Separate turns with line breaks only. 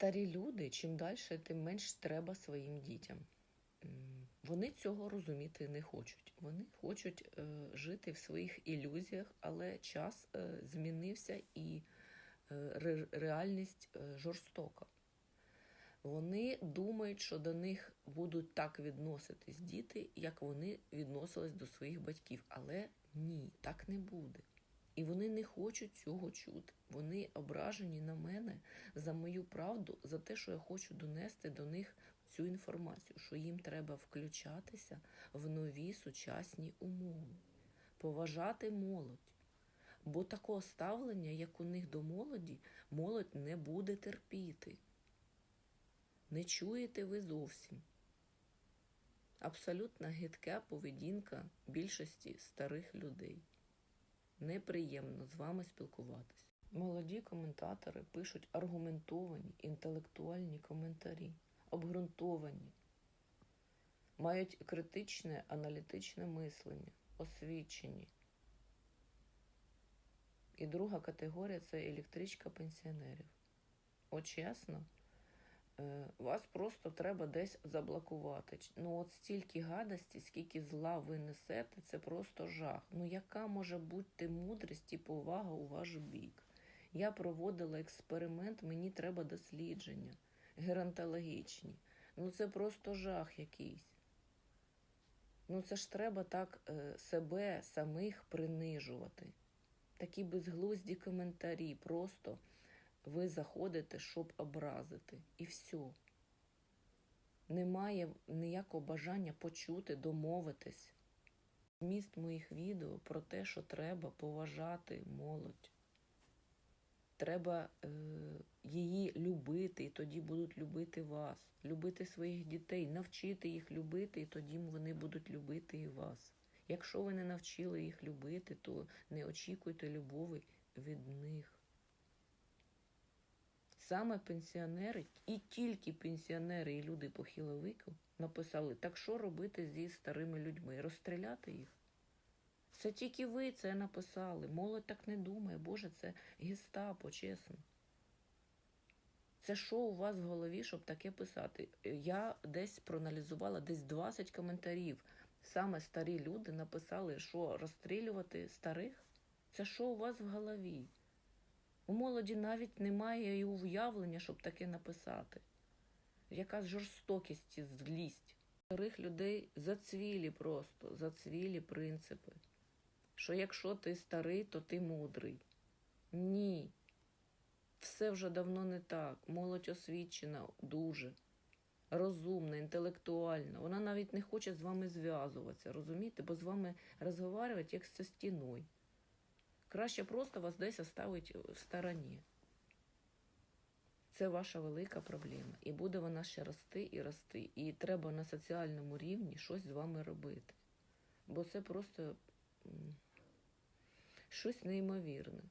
Старі люди, чим далі, тим менш треба своїм дітям. Вони цього розуміти не хочуть. Вони хочуть е, жити в своїх ілюзіях, але час е, змінився і е, реальність е, жорстока. Вони думають, що до них будуть так відноситись діти, як вони відносились до своїх батьків. Але ні, так не буде. І вони не хочуть цього чути. Вони ображені на мене за мою правду, за те, що я хочу донести до них цю інформацію, що їм треба включатися в нові сучасні умови, поважати молодь. Бо такого ставлення, як у них до молоді, молодь не буде терпіти. Не чуєте ви зовсім. Абсолютно гидка поведінка більшості старих людей. Неприємно з вами спілкуватися. Молоді коментатори пишуть аргументовані, інтелектуальні коментарі, обґрунтовані, мають критичне аналітичне мислення, освічені. І друга категорія це електричка пенсіонерів. От чесно, вас просто треба десь заблокувати. Ну, от стільки гадості, скільки зла ви несете, це просто жах. Ну, яка може бути мудрість і повага у ваш бік? Я проводила експеримент, мені треба дослідження, геронтологічні. Ну, це просто жах якийсь. Ну, це ж треба так е, себе самих принижувати. Такі безглузді коментарі, просто ви заходите, щоб образити. І все. Немає ніякого бажання почути, домовитись. Зміст моїх відео про те, що треба поважати молодь. Треба е, її любити, і тоді будуть любити вас, любити своїх дітей, навчити їх любити, і тоді вони будуть любити і вас. Якщо ви не навчили їх любити, то не очікуйте любові від них. Саме пенсіонери, і тільки пенсіонери і люди похилого віку написали, так що робити зі старими людьми? Розстріляти їх? Це тільки ви це написали. Молодь так не думає. Боже, це гестапо, чесно. Це що у вас в голові, щоб таке писати? Я десь проаналізувала десь 20 коментарів. Саме старі люди написали, що розстрілювати старих? Це що у вас в голові? У молоді навіть немає і уявлення, щоб таке написати. Якась жорстокість і злість. Старих людей зацвілі просто, зацвілі принципи. Що якщо ти старий, то ти мудрий. Ні. Все вже давно не так. Молодь освічена дуже, розумна, інтелектуальна. Вона навіть не хоче з вами зв'язуватися, розумієте? Бо з вами розмовляти як зі стіною. Краще просто вас десь оставить в стороні. Це ваша велика проблема. І буде вона ще рости і рости. І треба на соціальному рівні щось з вами робити. Бо це просто щось неймовірне.